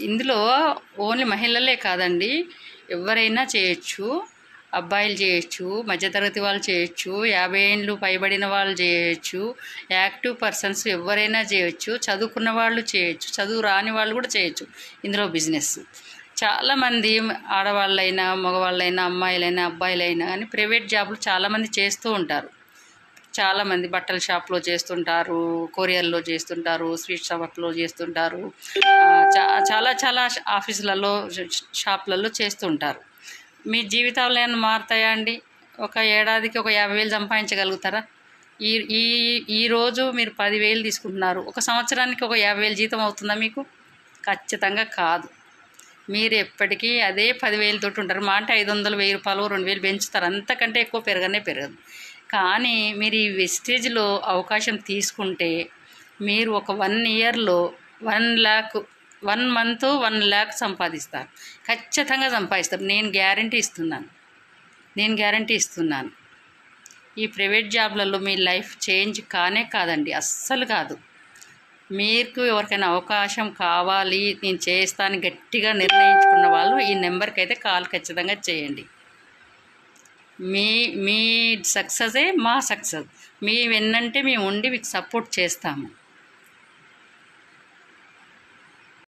ఇందులో ఓన్లీ మహిళలే కాదండి. ఎవరైనా చేయొచ్చు. అబ్బాయిలు చేయొచ్చు మధ్యతరగతి వాళ్ళు చేయొచ్చు యాభై ఏళ్ళు పైబడిన వాళ్ళు చేయొచ్చు యాక్టివ్ పర్సన్స్ ఎవరైనా చేయొచ్చు చదువుకున్న వాళ్ళు చేయొచ్చు చదువు రాని వాళ్ళు కూడా చేయొచ్చు. ఇందులో బిజినెస్. చాలామంది ఆడవాళ్ళైనా మగవాళ్ళైనా అమ్మాయిలైనా అబ్బాయిలైనా కానీ ప్రైవేట్ జాబులు చాలామంది చేస్తూ ఉంటారు. చాలామంది బట్టల షాప్లో చేస్తుంటారు కొరియర్లో చేస్తుంటారు స్వీట్ షాప్లో చేస్తుంటారు. చాలా చాలా ఆఫీసులలో షాపులలో చేస్తుంటారు. మీ జీవితాలు ఏమైనా మారుతాయా అండి? ఒక ఏడాదికి ఒక యాభై వేలు సంపాదించగలుగుతారా? ఈ ఈ ఈరోజు రోజు మీరు పదివేలు తీసుకుంటున్నారు. ఒక సంవత్సరానికి ఒక యాభై వేలు జీతం అవుతుందా మీకు? ఖచ్చితంగా కాదు. మీరు ఎప్పటికీ అదే పదివేలతోటి ఉంటారు. మా అంటే ఐదు వందలు వెయ్యి రూపాయలు రెండు వేలు పెంచుతారు. అంతకంటే ఎక్కువ పెరగనే పెరగదు. కానీ మీరు ఈ వెస్టేజ్లో అవకాశం తీసుకుంటే మీరు ఒక వన్ ఇయర్లో one lakh one month one lakh సంపాదిస్తారు. ఖచ్చితంగా సంపాదిస్తారు. నేను గ్యారంటీ ఇస్తున్నాను. నేను గ్యారంటీ ఇస్తున్నాను. ఈ ప్రైవేట్ జాబ్లలో మీ లైఫ్ చేంజ్ కానే కాదండి. అస్సలు కాదు. మీకు ఎవరికైనా అవకాశం కావాలి నేను చేస్తాను గట్టిగా నిర్ణయించుకున్న వాళ్ళు ఈ నెంబర్కి అయితే కాల్ ఖచ్చితంగా చేయండి. మీ మీ సక్సెసే మా సక్సెస్ మీ వెన్నంటే మేము ఉండి మీకు సపోర్ట్ చేస్తాము.